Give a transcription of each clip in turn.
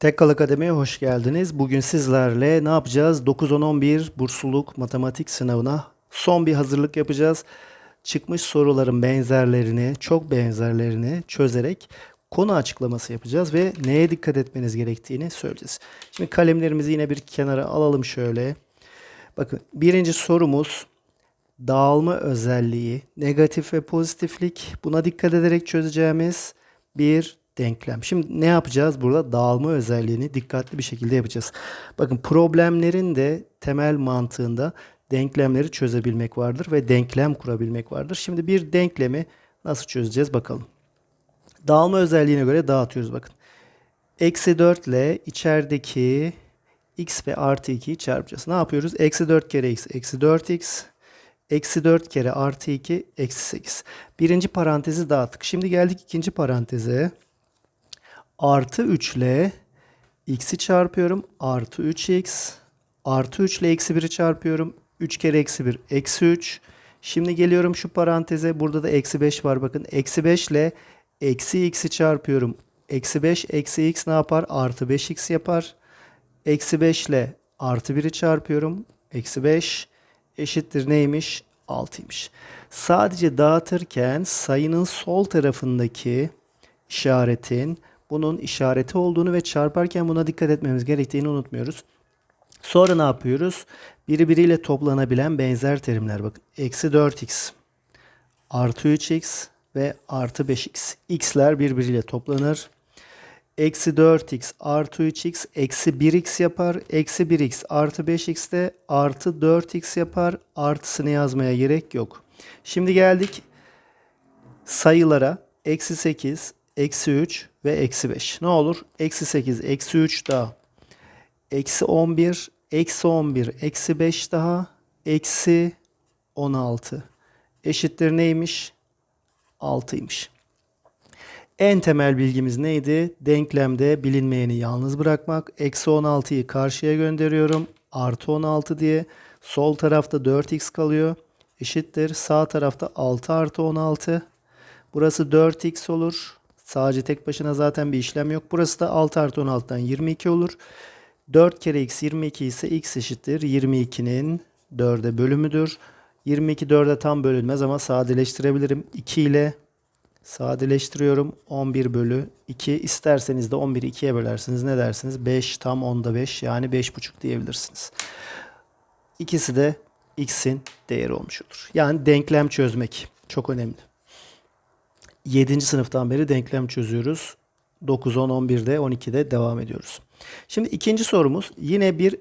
Tekkal Akademi'ye hoş geldiniz. Bugün sizlerle ne yapacağız? 9-10-11 bursluluk matematik sınavına son bir hazırlık yapacağız. Çıkmış soruların benzerlerini, çok benzerlerini çözerek konu açıklaması yapacağız ve neye dikkat etmeniz gerektiğini söyleyeceğiz. Şimdi kalemlerimizi yine bir kenara alalım şöyle. Bakın birinci sorumuz dağılma özelliği, negatif ve pozitiflik. Buna dikkat ederek çözeceğimiz bir denklem. Şimdi ne yapacağız? Burada dağılma özelliğini dikkatli bir şekilde yapacağız. Bakın problemlerin de temel mantığında denklemleri çözebilmek vardır ve denklem kurabilmek vardır. Şimdi bir denklemi nasıl çözeceğiz bakalım. Dağılma özelliğine göre dağıtıyoruz bakın. Eksi 4 ile içerideki x ve artı 2'yi çarpacağız. Ne yapıyoruz? Eksi 4 kere x, eksi 4x. Eksi 4 kere artı 2, eksi 8. Birinci parantezi dağıttık. Şimdi geldik ikinci paranteze. Artı 3 ile x'i çarpıyorum. Artı 3x. Artı 3 ile eksi 1'i çarpıyorum. 3 kere eksi 1, eksi 3. Şimdi geliyorum şu paranteze. Burada da eksi 5 var bakın. Eksi 5 ile eksi x'i çarpıyorum. Eksi 5 eksi x ne yapar? Artı 5x yapar. Eksi 5 ile artı 1'i çarpıyorum. Eksi 5 eşittir neymiş? 6'ymış. Sadece dağıtırken sayının sol tarafındaki işaretin bunun işareti olduğunu ve çarparken buna dikkat etmemiz gerektiğini unutmuyoruz. Sonra ne yapıyoruz? Biri biriyle toplanabilen benzer terimler bakın. Eksi 4x artı 3x ve artı 5x. x'ler birbiriyle toplanır. Eksi 4x artı 3x eksi 1x yapar. Eksi 1x artı 5x de artı 4x yapar. Artısını yazmaya gerek yok. Şimdi geldik sayılara. Eksi 8, eksi 3 ve eksi 5. Ne olur? Eksi 8, eksi 3 daha. Eksi 11, eksi 11, eksi 5 daha. Eksi 16. Eşittir neymiş? 6'ymış. En temel bilgimiz neydi? Denklemde bilinmeyeni yalnız bırakmak. Eksi 16'yı karşıya gönderiyorum. Artı 16 diye. Sol tarafta 4x kalıyor. Eşittir. Sağ tarafta 6 artı 16. Burası 4x olur. Sadece tek başına zaten bir işlem yok. Burası da 6 artı 16'dan 22 olur. 4 kere x 22 ise x eşittir. 22'nin 4'e bölümüdür. 22 4'e tam bölünmez ama sadeleştirebilirim. 2 ile Sadeleştiriyorum. 11 bölü 2. İsterseniz de 11'i 2'ye bölersiniz. Ne dersiniz? 5 tam 10'da 5 yani 5,5 diyebilirsiniz. İkisi de x'in değeri olmuş olur. Yani denklem çözmek çok önemli. 7. sınıftan beri denklem çözüyoruz. 9, 10, 11'de, 12'de devam ediyoruz. Şimdi ikinci sorumuz yine bir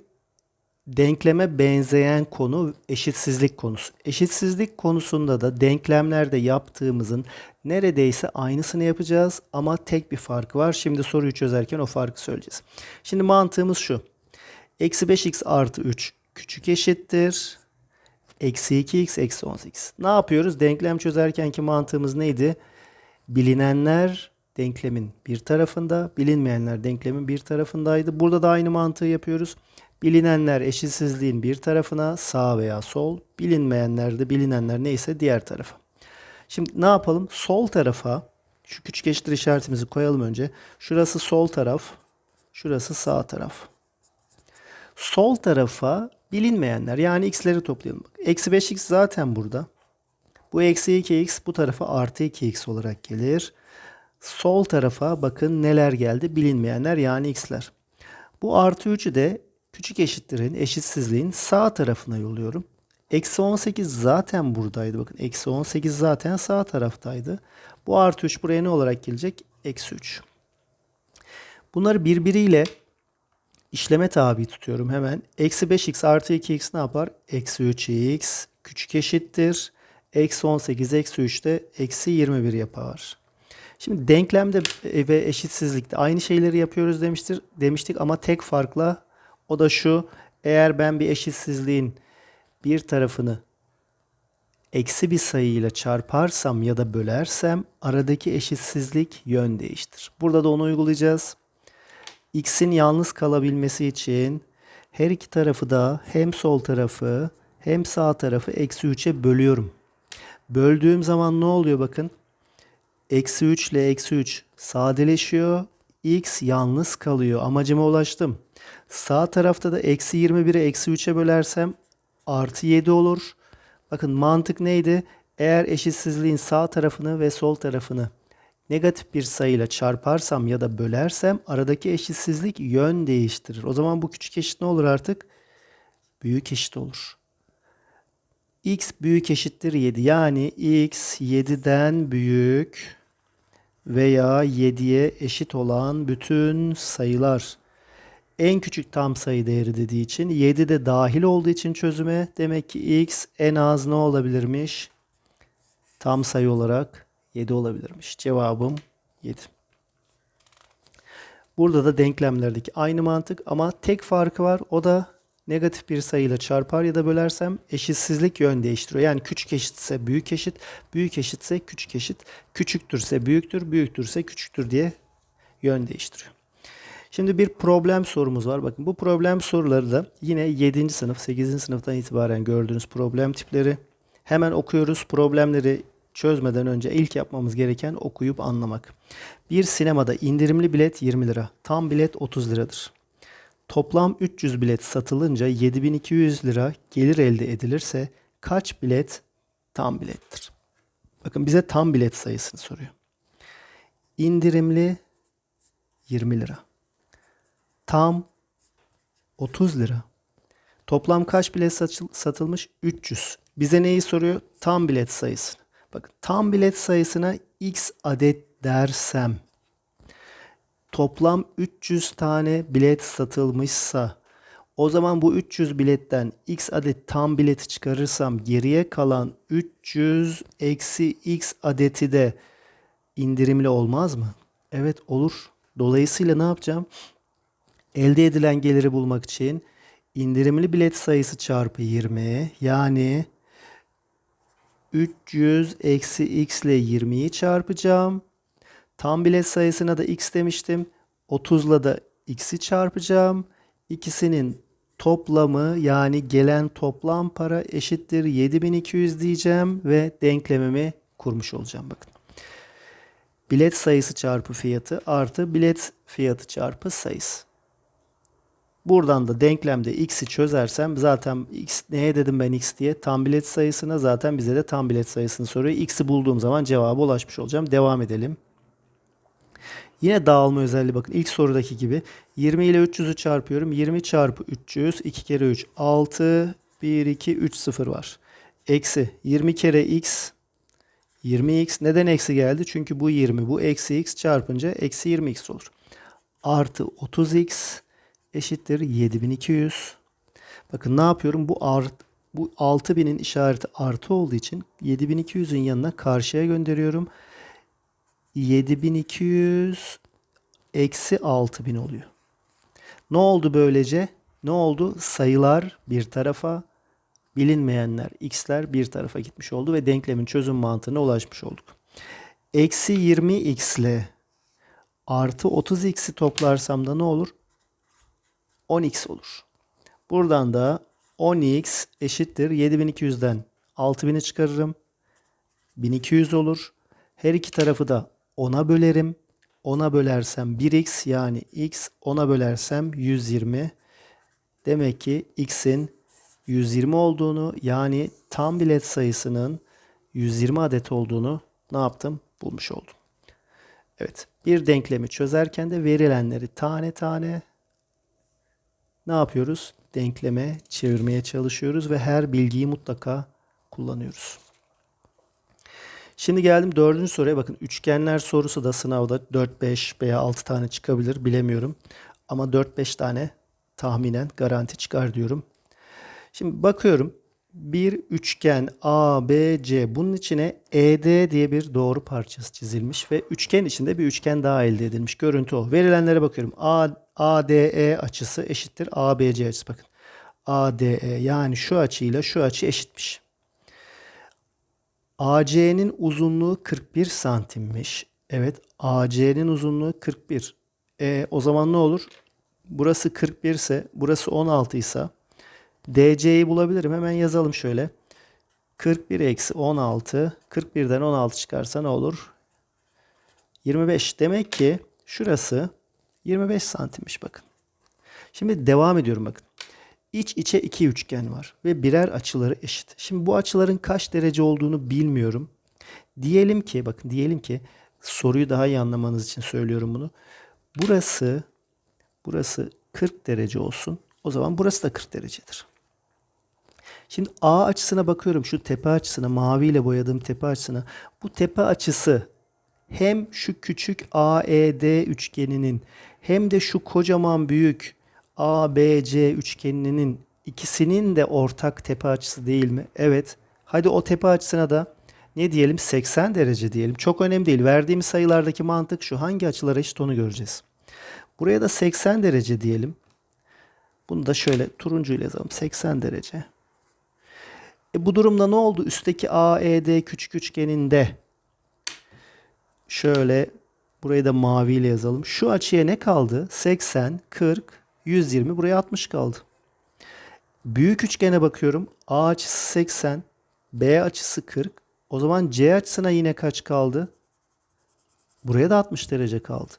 denkleme benzeyen konu eşitsizlik konusu. Eşitsizlik konusunda da denklemlerde yaptığımızın neredeyse aynısını yapacağız ama tek bir farkı var. Şimdi soruyu çözerken o farkı söyleyeceğiz. Şimdi mantığımız şu. Eksi 5x artı 3 küçük eşittir. Eksi 2x eksi 18. Ne yapıyoruz? Denklem çözerkenki mantığımız neydi? Bilinenler denklemin bir tarafında, bilinmeyenler denklemin bir tarafındaydı. Burada da aynı mantığı yapıyoruz. Bilinenler eşitsizliğin bir tarafına sağ veya sol, bilinmeyenler de bilinenler neyse diğer tarafa. Şimdi ne yapalım? Sol tarafa şu küçük eşittir işaretimizi koyalım önce. Şurası sol taraf, şurası sağ taraf. Sol tarafa bilinmeyenler yani x'leri toplayalım. Eksi 5x zaten burada. Bu eksi 2x bu tarafa artı 2x olarak gelir. Sol tarafa bakın neler geldi bilinmeyenler yani x'ler. Bu artı 3'ü de küçük eşittirin eşitsizliğin sağ tarafına yolluyorum. Eksi 18 zaten buradaydı. Bakın eksi 18 zaten sağ taraftaydı. Bu artı 3 buraya ne olarak gelecek? Eksi 3. Bunları birbiriyle işleme tabi tutuyorum hemen. Eksi 5x artı 2x ne yapar? Eksi 3x küçük eşittir. Eksi 18 eksi 3 de eksi 21 yapar. Şimdi denklemde ve eşitsizlikte aynı şeyleri yapıyoruz demiştir, demiştik ama tek farkla o da şu. Eğer ben bir eşitsizliğin bir tarafını eksi bir sayıyla çarparsam ya da bölersem aradaki eşitsizlik yön değiştir. Burada da onu uygulayacağız. X'in yalnız kalabilmesi için her iki tarafı da hem sol tarafı hem sağ tarafı eksi 3'e bölüyorum. Böldüğüm zaman ne oluyor bakın. Eksi 3 ile eksi 3 sadeleşiyor. x yalnız kalıyor. Amacıma ulaştım. Sağ tarafta da eksi 21'i eksi 3'e bölersem artı 7 olur. Bakın mantık neydi? Eğer eşitsizliğin sağ tarafını ve sol tarafını negatif bir sayıyla çarparsam ya da bölersem aradaki eşitsizlik yön değiştirir. O zaman bu küçük eşit ne olur artık? Büyük eşit olur. X büyük eşittir 7. Yani x 7'den büyük veya 7'ye eşit olan bütün sayılar en küçük tam sayı değeri dediği için 7 de dahil olduğu için çözüme demek ki x en az ne olabilirmiş? Tam sayı olarak 7 olabilirmiş. Cevabım 7. Burada da denklemlerdeki aynı mantık ama tek farkı var. O da negatif bir sayıyla çarpar ya da bölersem eşitsizlik yön değiştiriyor. Yani küçük eşitse büyük eşit, büyük eşitse küçük eşit, küçüktürse büyüktür, büyüktürse küçüktür diye yön değiştiriyor. Şimdi bir problem sorumuz var. Bakın bu problem soruları da yine 7. sınıf, 8. sınıftan itibaren gördüğünüz problem tipleri. Hemen okuyoruz. Problemleri çözmeden önce ilk yapmamız gereken okuyup anlamak. Bir sinemada indirimli bilet 20 lira, tam bilet 30 liradır. Toplam 300 bilet satılınca 7200 lira gelir elde edilirse kaç bilet tam bilettir? Bakın bize tam bilet sayısını soruyor. İndirimli 20 lira. Tam 30 lira. Toplam kaç bilet satılmış? 300. Bize neyi soruyor? Tam bilet sayısını. Bakın tam bilet sayısına x adet dersem toplam 300 tane bilet satılmışsa o zaman bu 300 biletten x adet tam bileti çıkarırsam geriye kalan 300 eksi x adeti de indirimli olmaz mı? Evet olur. Dolayısıyla ne yapacağım? Elde edilen geliri bulmak için indirimli bilet sayısı çarpı 20 yani 300 eksi x ile 20'yi çarpacağım. Tam bilet sayısına da x demiştim. 30'la da x'i çarpacağım. İkisinin toplamı yani gelen toplam para eşittir 7200 diyeceğim ve denklemimi kurmuş olacağım bakın. Bilet sayısı çarpı fiyatı artı bilet fiyatı çarpı sayısı. Buradan da denklemde x'i çözersem zaten x neye dedim ben x diye tam bilet sayısına zaten bize de tam bilet sayısını soruyor. X'i bulduğum zaman cevaba ulaşmış olacağım. Devam edelim. Yine dağılma özelliği bakın ilk sorudaki gibi 20 ile 300'ü çarpıyorum. 20 çarpı 300 2 kere 3 6 1 2 3 0 var. Eksi 20 kere x 20x neden eksi geldi? Çünkü bu 20 bu eksi x çarpınca eksi 20x olur. Artı 30x eşittir 7200. Bakın ne yapıyorum? Bu art bu 6000'in işareti artı olduğu için 7200'ün yanına karşıya gönderiyorum. 7200 eksi 6000 oluyor. Ne oldu böylece? Ne oldu? Sayılar bir tarafa, bilinmeyenler x'ler bir tarafa gitmiş oldu ve denklemin çözüm mantığına ulaşmış olduk. Eksi 20x ile artı 30x'i toplarsam da ne olur? 10x olur. Buradan da 10x eşittir 7200'den 6000'i çıkarırım. 1200 olur. Her iki tarafı da 10'a bölerim. 10'a bölersem 1x yani x 10'a bölersem 120. Demek ki x'in 120 olduğunu yani tam bilet sayısının 120 adet olduğunu ne yaptım? Bulmuş oldum. Evet. Bir denklemi çözerken de verilenleri tane tane ne yapıyoruz? Denkleme çevirmeye çalışıyoruz ve her bilgiyi mutlaka kullanıyoruz. Şimdi geldim dördüncü soruya bakın. Üçgenler sorusu da sınavda 4, 5 veya 6 tane çıkabilir bilemiyorum. Ama 4-5 tane tahminen garanti çıkar diyorum. Şimdi bakıyorum. Bir üçgen ABC bunun içine ED diye bir doğru parçası çizilmiş ve üçgen içinde bir üçgen daha elde edilmiş. Görüntü o. Verilenlere bakıyorum. A, ADE açısı eşittir ABC açısı. Bakın. ADE yani şu açıyla şu açı eşitmiş. AC'nin uzunluğu 41 santimmiş. Evet AC'nin uzunluğu 41. E, o zaman ne olur? Burası 41 ise burası 16 ise DC'yi bulabilirim. Hemen yazalım şöyle. 41 eksi 16. 41'den 16 çıkarsa ne olur? 25. Demek ki şurası 25 santimmiş bakın. Şimdi devam ediyorum bakın. İç içe iki üçgen var ve birer açıları eşit. Şimdi bu açıların kaç derece olduğunu bilmiyorum. Diyelim ki bakın diyelim ki soruyu daha iyi anlamanız için söylüyorum bunu. Burası burası 40 derece olsun. O zaman burası da 40 derecedir. Şimdi A açısına bakıyorum. Şu tepe açısına maviyle boyadığım tepe açısına. Bu tepe açısı hem şu küçük AED üçgeninin hem de şu kocaman büyük ABC üçgeninin ikisinin de ortak tepe açısı değil mi? Evet. Hadi o tepe açısına da ne diyelim 80 derece diyelim. Çok önemli değil. Verdiğim sayılardaki mantık şu. Hangi açılara eşit onu göreceğiz. Buraya da 80 derece diyelim. Bunu da şöyle turuncu ile yazalım. 80 derece. E bu durumda ne oldu? Üstteki AED küçük üçgeninde şöyle burayı da maviyle yazalım. Şu açıya ne kaldı? 80, 40, 120 buraya 60 kaldı. Büyük üçgene bakıyorum. A açısı 80, B açısı 40. O zaman C açısına yine kaç kaldı? Buraya da 60 derece kaldı.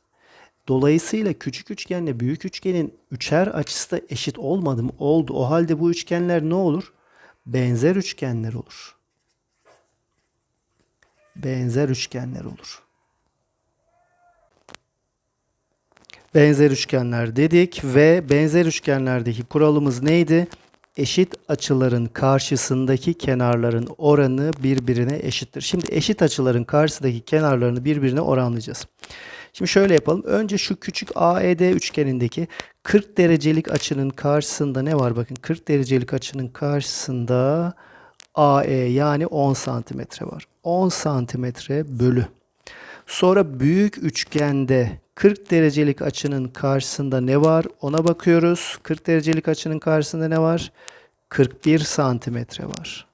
Dolayısıyla küçük üçgenle büyük üçgenin üçer açısı da eşit olmadı mı? Oldu. O halde bu üçgenler ne olur? Benzer üçgenler olur. Benzer üçgenler olur. Benzer üçgenler dedik ve benzer üçgenlerdeki kuralımız neydi? Eşit açıların karşısındaki kenarların oranı birbirine eşittir. Şimdi eşit açıların karşısındaki kenarlarını birbirine oranlayacağız. Şimdi şöyle yapalım. Önce şu küçük AED üçgenindeki 40 derecelik açının karşısında ne var? Bakın 40 derecelik açının karşısında AE yani 10 santimetre var. 10 santimetre bölü. Sonra büyük üçgende 40 derecelik açının karşısında ne var? Ona bakıyoruz. 40 derecelik açının karşısında ne var? 41 santimetre var.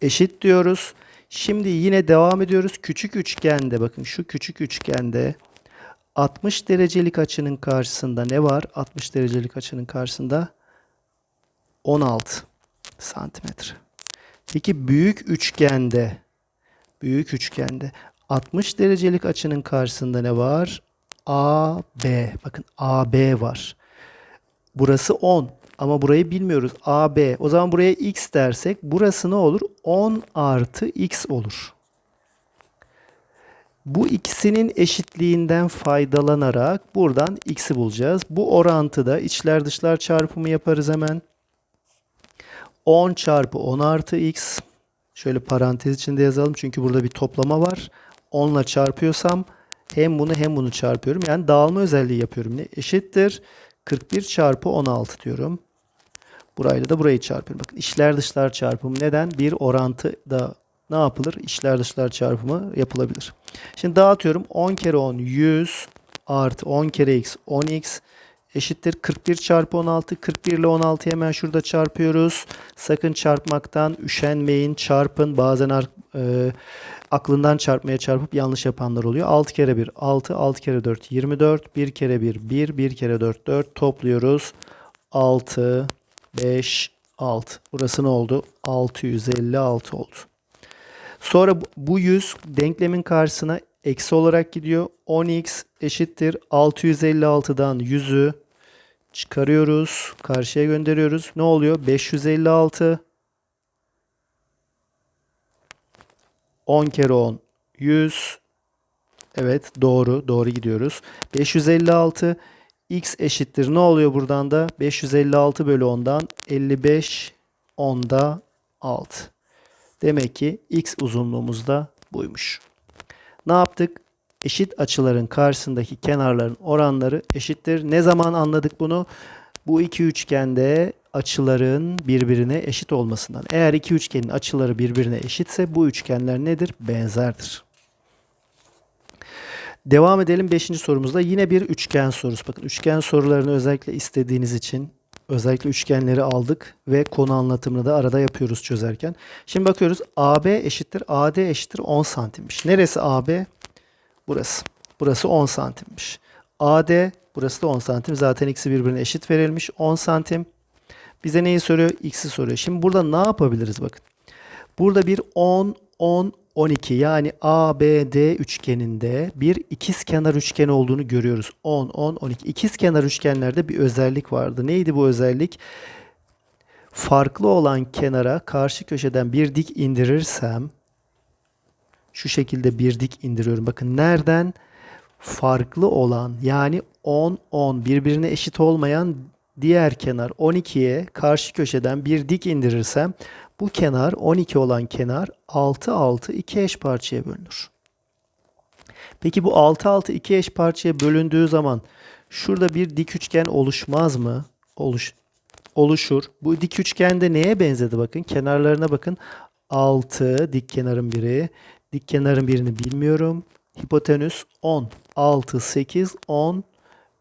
Eşit diyoruz. Şimdi yine devam ediyoruz. Küçük üçgende bakın şu küçük üçgende 60 derecelik açının karşısında ne var? 60 derecelik açının karşısında 16 santimetre. Peki büyük üçgende büyük üçgende 60 derecelik açının karşısında ne var? AB. Bakın AB var. Burası 10 ama burayı bilmiyoruz. AB. O zaman buraya x dersek burası ne olur? 10 artı x olur. Bu ikisinin eşitliğinden faydalanarak buradan x'i bulacağız. Bu orantıda içler dışlar çarpımı yaparız hemen. 10 çarpı 10 artı x. Şöyle parantez içinde yazalım çünkü burada bir toplama var. 10 ile çarpıyorsam hem bunu hem bunu çarpıyorum. Yani dağılma özelliği yapıyorum. Ne? Eşittir. 41 çarpı 16 diyorum. Burayla da burayı çarpıyorum. Bakın içler dışlar çarpımı neden? Bir orantı da ne yapılır? İçler dışlar çarpımı yapılabilir. Şimdi dağıtıyorum. 10 kere 10 100 artı 10 kere x 10x eşittir 41 çarpı 16. 41 ile 16'yı hemen şurada çarpıyoruz. Sakın çarpmaktan üşenmeyin. Çarpın. Bazen e, aklından çarpmaya çarpıp yanlış yapanlar oluyor. 6 kere 1 6, 6 kere 4 24, 1 kere 1 1, 1 kere 4 4 topluyoruz. 6, 5, 6. Burası ne oldu? 656 oldu. Sonra bu 100 denklemin karşısına eksi olarak gidiyor. 10x eşittir 656'dan 100'ü çıkarıyoruz. Karşıya gönderiyoruz. Ne oluyor? 556 10 kere 10 100 Evet doğru doğru gidiyoruz. 556 x eşittir ne oluyor buradan da? 556 bölü 10'dan 55 10'da 6. Demek ki x uzunluğumuz da buymuş. Ne yaptık? Eşit açıların karşısındaki kenarların oranları eşittir. Ne zaman anladık bunu? Bu iki üçgende açıların birbirine eşit olmasından. Eğer iki üçgenin açıları birbirine eşitse bu üçgenler nedir? Benzerdir. Devam edelim 5. sorumuzda. Yine bir üçgen sorusu. Bakın üçgen sorularını özellikle istediğiniz için özellikle üçgenleri aldık ve konu anlatımını da arada yapıyoruz çözerken. Şimdi bakıyoruz AB eşittir AD eşittir 10 santimmiş. Neresi AB? Burası. Burası 10 santimmiş. AD burası da 10 santim. Zaten ikisi birbirine eşit verilmiş. 10 santim. Bize neyi soruyor? X'i soruyor. Şimdi burada ne yapabiliriz bakın. Burada bir 10, 10, 12 yani ABD üçgeninde bir ikiz kenar üçgen olduğunu görüyoruz. 10, 10, 12. İkiz kenar üçgenlerde bir özellik vardı. Neydi bu özellik? Farklı olan kenara karşı köşeden bir dik indirirsem şu şekilde bir dik indiriyorum. Bakın nereden? Farklı olan yani 10, 10 birbirine eşit olmayan diğer kenar 12'ye karşı köşeden bir dik indirirsem bu kenar 12 olan kenar 6 6 iki eş parçaya bölünür. Peki bu 6 6 iki eş parçaya bölündüğü zaman şurada bir dik üçgen oluşmaz mı? Oluş oluşur. Bu dik üçgende neye benzedi bakın. Kenarlarına bakın. 6 dik kenarın biri. Dik kenarın birini bilmiyorum. Hipotenüs 10. 6 8 10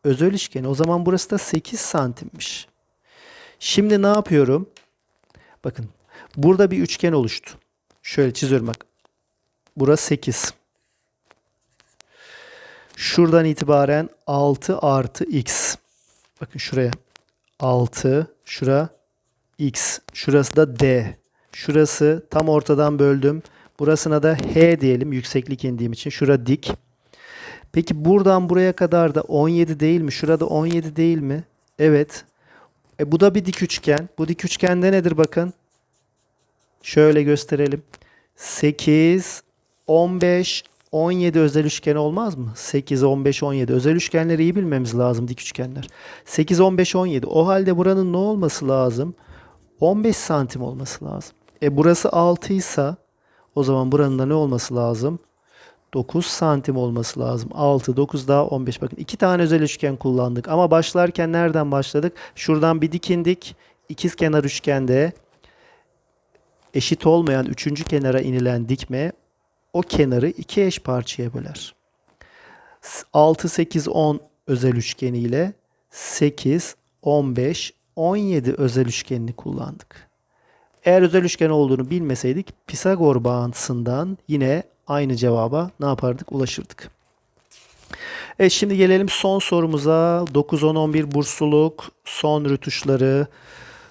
özel üçgeni. O zaman burası da 8 santimmiş. Şimdi ne yapıyorum? Bakın burada bir üçgen oluştu. Şöyle çiziyorum bak. Burası 8. Şuradan itibaren 6 artı x. Bakın şuraya 6. Şura x. Şurası da d. Şurası tam ortadan böldüm. Burasına da h diyelim yükseklik indiğim için. Şura dik. Peki buradan buraya kadar da 17 değil mi? Şurada 17 değil mi? Evet. E bu da bir dik üçgen. Bu dik üçgende nedir bakın? Şöyle gösterelim. 8, 15, 17 özel üçgen olmaz mı? 8, 15, 17. Özel üçgenleri iyi bilmemiz lazım dik üçgenler. 8, 15, 17. O halde buranın ne olması lazım? 15 santim olması lazım. E burası 6 ise o zaman buranın da ne olması lazım? 9 santim olması lazım. 6, 9 daha 15. Bakın iki tane özel üçgen kullandık. Ama başlarken nereden başladık? Şuradan bir dikindik. İkiz kenar üçgende eşit olmayan üçüncü kenara inilen dikme o kenarı iki eş parçaya böler. 6, 8, 10 özel üçgeni ile 8, 15, 17 özel üçgenini kullandık. Eğer özel üçgen olduğunu bilmeseydik Pisagor bağıntısından yine aynı cevaba ne yapardık? Ulaşırdık. Evet şimdi gelelim son sorumuza. 9, 10, 11 bursluluk, son rütuşları,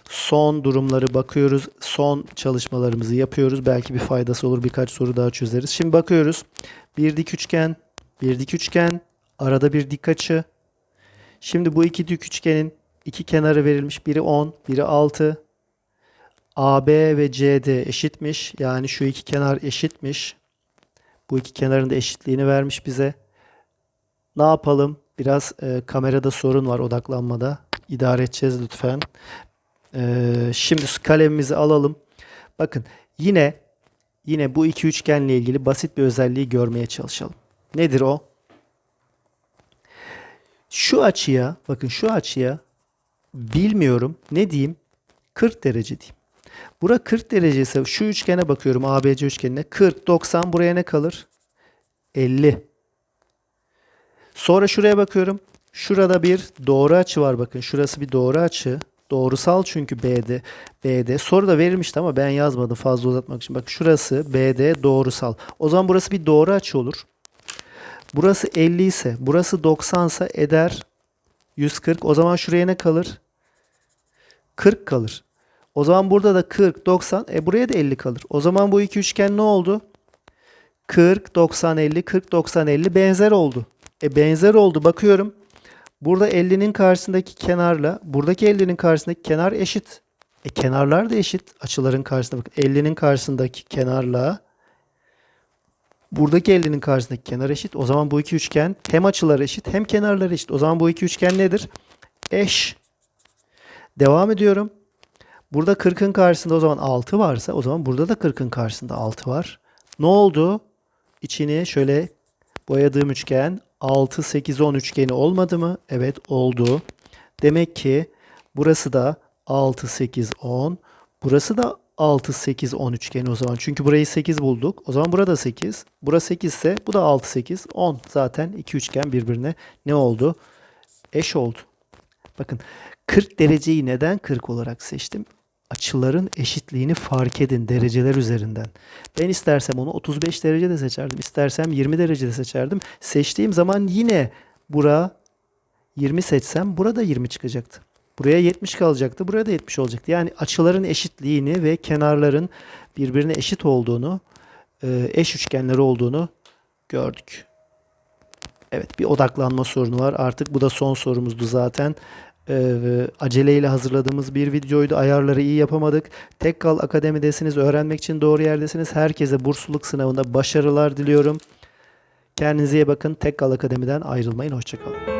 son durumları bakıyoruz. Son çalışmalarımızı yapıyoruz. Belki bir faydası olur. Birkaç soru daha çözeriz. Şimdi bakıyoruz. Bir dik üçgen, bir dik üçgen, arada bir dik açı. Şimdi bu iki dik üçgenin iki kenarı verilmiş. Biri 10, biri 6. AB ve CD eşitmiş. Yani şu iki kenar eşitmiş. Bu iki kenarın da eşitliğini vermiş bize. Ne yapalım? Biraz e, kamerada sorun var odaklanmada. İdare edeceğiz lütfen. E, şimdi kalemimizi alalım. Bakın yine yine bu iki üçgenle ilgili basit bir özelliği görmeye çalışalım. Nedir o? Şu açıya, bakın şu açıya bilmiyorum ne diyeyim? 40 derece diyeyim. Bura 40 derece ise şu üçgene bakıyorum ABC üçgenine. 40, 90 buraya ne kalır? 50. Sonra şuraya bakıyorum. Şurada bir doğru açı var bakın. Şurası bir doğru açı. Doğrusal çünkü BD. BD. Soru da verilmişti ama ben yazmadım fazla uzatmak için. Bak şurası BD doğrusal. O zaman burası bir doğru açı olur. Burası 50 ise, burası 90 ise eder 140. O zaman şuraya ne kalır? 40 kalır. O zaman burada da 40, 90. E buraya da 50 kalır. O zaman bu iki üçgen ne oldu? 40, 90, 50, 40, 90, 50 benzer oldu. E benzer oldu. Bakıyorum. Burada 50'nin karşısındaki kenarla buradaki 50'nin karşısındaki kenar eşit. E kenarlar da eşit. Açıların karşısında bakın 50'nin karşısındaki kenarla buradaki 50'nin karşısındaki kenar eşit. O zaman bu iki üçgen hem açılar eşit hem kenarlar eşit. O zaman bu iki üçgen nedir? Eş. Devam ediyorum. Burada 40'ın karşısında o zaman 6 varsa o zaman burada da 40'ın karşısında 6 var. Ne oldu? İçini şöyle boyadığım üçgen 6, 8, 10 üçgeni olmadı mı? Evet oldu. Demek ki burası da 6, 8, 10. Burası da 6, 8, 10 üçgeni o zaman. Çünkü burayı 8 bulduk. O zaman burada 8. Burası 8 ise bu da 6, 8, 10. Zaten iki üçgen birbirine ne oldu? Eş oldu. Bakın 40 dereceyi neden 40 olarak seçtim? Açıların eşitliğini fark edin dereceler üzerinden. Ben istersem onu 35 derece de seçerdim. İstersem 20 derece de seçerdim. Seçtiğim zaman yine bura 20 seçsem burada 20 çıkacaktı. Buraya 70 kalacaktı. Buraya da 70 olacaktı. Yani açıların eşitliğini ve kenarların birbirine eşit olduğunu e, eş üçgenleri olduğunu gördük. Evet bir odaklanma sorunu var. Artık bu da son sorumuzdu zaten. Ee, aceleyle hazırladığımız bir videoydu. Ayarları iyi yapamadık. Tekkal Akademi'desiniz. Öğrenmek için doğru yerdesiniz. Herkese bursluluk sınavında başarılar diliyorum. Kendinize iyi bakın. Tekkal Akademi'den ayrılmayın. Hoşçakalın.